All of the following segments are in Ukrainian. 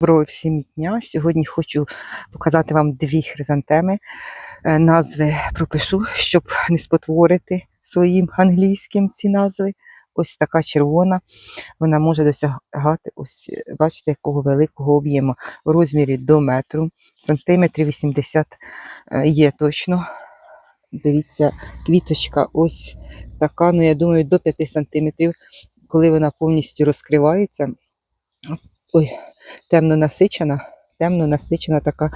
Доброго всім дня. Сьогодні хочу показати вам дві хризантеми. Е, Назви пропишу, щоб не спотворити своїм англійським ці назви. Ось така червона. Вона може досягати, ось бачите, якого великого об'єму в розмірі до метру, сантиметрів 80 е, є точно. Дивіться, квіточка ось така, ну я думаю, до 5 сантиметрів, коли вона повністю розкривається. Ой, темно насичена, темно насичена така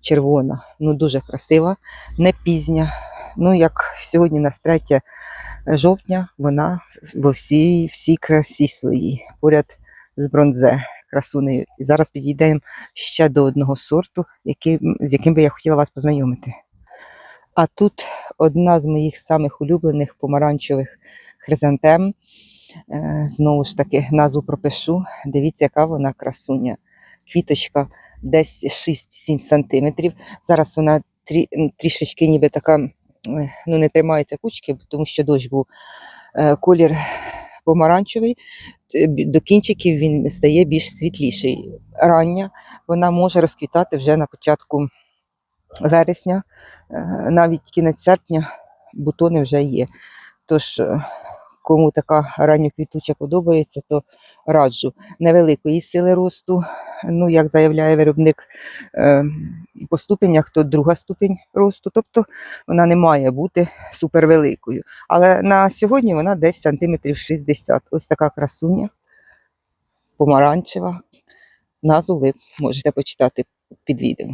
червона. Ну, дуже красива, не пізня. Ну, як сьогодні у нас 3 жовтня, вона во всій, всій красі своїй, поряд з бронзе красунею. І зараз підійдемо ще до одного сорту, який, з яким би я хотіла вас познайомити. А тут одна з моїх самих улюблених помаранчевих хризантем. Е, Знову ж таки, назву пропишу. Дивіться, яка вона красуня. Квіточка десь 6-7 сантиметрів. Зараз вона трі, трішечки ніби така е, ну, не тримається кучки, тому що дощ був. Е, Колір помаранчевий, до кінчиків він стає більш світліший. Рання вона може розквітати вже на початку вересня, е, навіть кінець серпня бутони вже є. Тож, е, кому така ранньоквітуча подобається, то раджу. Невеликої сили росту, ну, як заявляє виробник е, по ступенях, то друга ступінь росту, тобто вона не має бути супервеликою. Але на сьогодні вона десь сантиметрів 60. Ось така красуня, помаранчева. Назву ви можете почитати під відео.